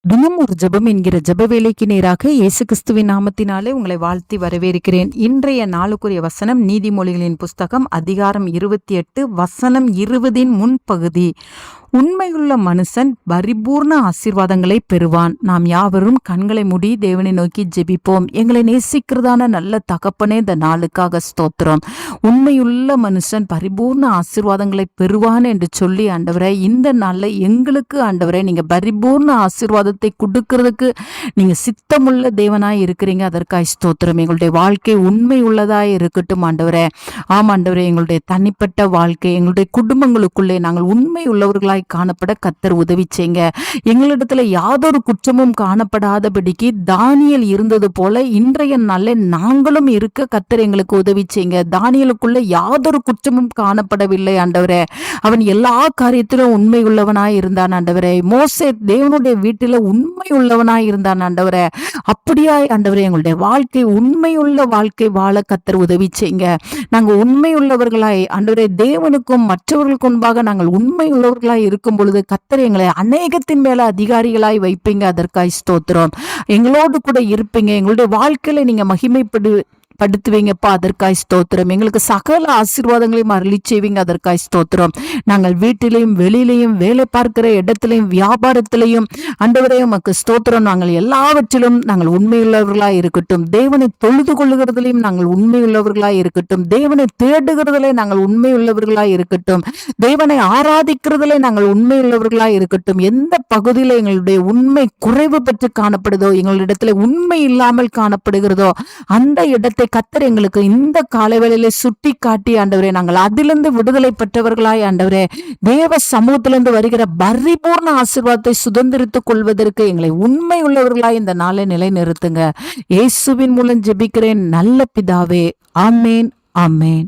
தினம் ஒரு ஜெபம் என்கிற ஜப வேலைக்கு நேராக இயேசு கிறிஸ்துவின் நாமத்தினாலே உங்களை வாழ்த்தி வரவேற்கிறேன். இன்றைய நாளுக்குரிய வசனம் நீதிமொழிகளின் புஸ்தகம் அதிகாரம் இருபத்தி எட்டு வசனம் இருபதின் முன்பகுதி. உண்மையுள்ள மனுஷன் பரிபூர்ண ஆசீர்வாதங்களை பெறுவான். நாம் யாவரும் கண்களை மூடி தேவனை நோக்கி ஜெபிப்போம். எங்களை நேசிக்கிறதான நல்ல தகப்பனே இந்த நாளுக்காக ஸ்தோத்திரம். உண்மையுள்ள மனுஷன் பரிபூர்ண ஆசீர்வாதங்களை பெறுவான் என்று சொல்லி ஆண்டவரே இந்த நாளில் எங்களுக்கு ஆண்டவரே நீங்க பரிபூர்ண ஆசீர்வாதத்தை கொடுக்கறதுக்கு நீங்க சித்தமுள்ள தேவனாய் இருக்கிறீங்க. அதற்காய் ஸ்தோத்திரம். எங்களுடைய வாழ்க்கை உண்மை உள்ளதாய் இருக்கட்டும் ஆண்டவரே. ஆம் ஆண்டவரே எங்களுடைய தனிப்பட்ட வாழ்க்கை எங்களுடைய குடும்பங்களுக்குள்ளே நாங்கள் உண்மை உள்ளவர்களாய் காணப்பட கத்தர் உதவி செய்ங்க எங்களிடத்துல யாதொரு குற்றமும் காணப்படாதபடிக்கு தானியல் இருந்தது போல இன்றைய நாளில் நாங்களும் இருக்க கத்தர் எங்களுக்கு உதவி செய்யுங்க தானியலுக்குள்ள யாதொரு குற்றமும் காணப்படவில்லை ஆண்டவரே. அவன் எல்லா காரியத்திலும் உண்மை உள்ளவனாய் இருந்தான் ஆண்டவரே. மோசே தேவனுடைய வீட்டில உண்மை உள்ளவனாய் இருந்தான் ஆண்டவரே. அப்படியாய் ஆண்டவரே எங்களுடைய வாழ்க்கை உண்மையுள்ள வாழ்க்கை வாழ கத்தர் உதவி செய்யுங்க நாங்க உண்மை உள்ளவர்களாய் ஆண்டவரே தேவனுக்கும் மற்றவர்களுக்கு முன்பாக நாங்கள் உண்மை உள்ளவர்களாய் இருக்கும் பொழுது கத்தர் எங்களை அநேகத்தின் மேல அதிகாரிகளாய் வைப்பீங்க. அதற்காய் ஸ்தோத்திரம். எங்களோடு கூட இருப்பீங்க. எங்களுடைய வாழ்க்கையில நீங்க மகிமைப்படு படுத்துவீங்கப்பா. அதற்காய் ஸ்தோத்திரம். எங்களுக்கு சகல ஆசீர்வாதங்களையும் அருளி செய்வீங்க அதற்காய் ஸ்தோத்திரம். நாங்கள் வீட்டிலையும் வெளியிலையும் வேலை பார்க்கிற இடத்திலையும் வியாபாரத்திலையும் அண்டவரே உமக்கு ஸ்தோத்திரம். நாங்கள் எல்லாவற்றிலும் நாங்கள் உண்மையுள்ளவர்களாய் இருக்கட்டும். தேவனை தொழுது கொள்ளுகிறதுலையும் நாங்கள் உண்மையுள்ளவர்களாக இருக்கட்டும். தேவனை தேடுகிறதிலே நாங்கள் உண்மையுள்ளவர்களாக இருக்கட்டும். தேவனை ஆராதிக்கிறதிலே நாங்கள் உண்மையுள்ளவர்களாக இருக்கட்டும். எந்த பகுதியில் எங்களுடைய உண்மை குறைவு பற்றி காணப்படுதோ எங்களிடத்துல உண்மை இல்லாமல் காணப்படுகிறதோ அந்த இடத்தை கத்தர் எங்களுக்கு இந்த காலவேளையில சுட்டி காட்டி ஆண்டவரே நாங்கள் அதிலிருந்து விடுதலை பெற்றவர்களாய் ஆண்டவரே தேவ சமூகத்திலிருந்து வருகிற பரிபூர்ண ஆசீர்வாதத்தை சுதந்திரித்துக் கொள்வதற்கு எங்களை உண்மை உள்ளவர்களாய் இந்த நாளை நிலைநிறுத்துங்க. இயேசுவின் மூலம் ஜெபிக்கிறேன். நல்ல பிதாவே ஆமேன் ஆமேன்.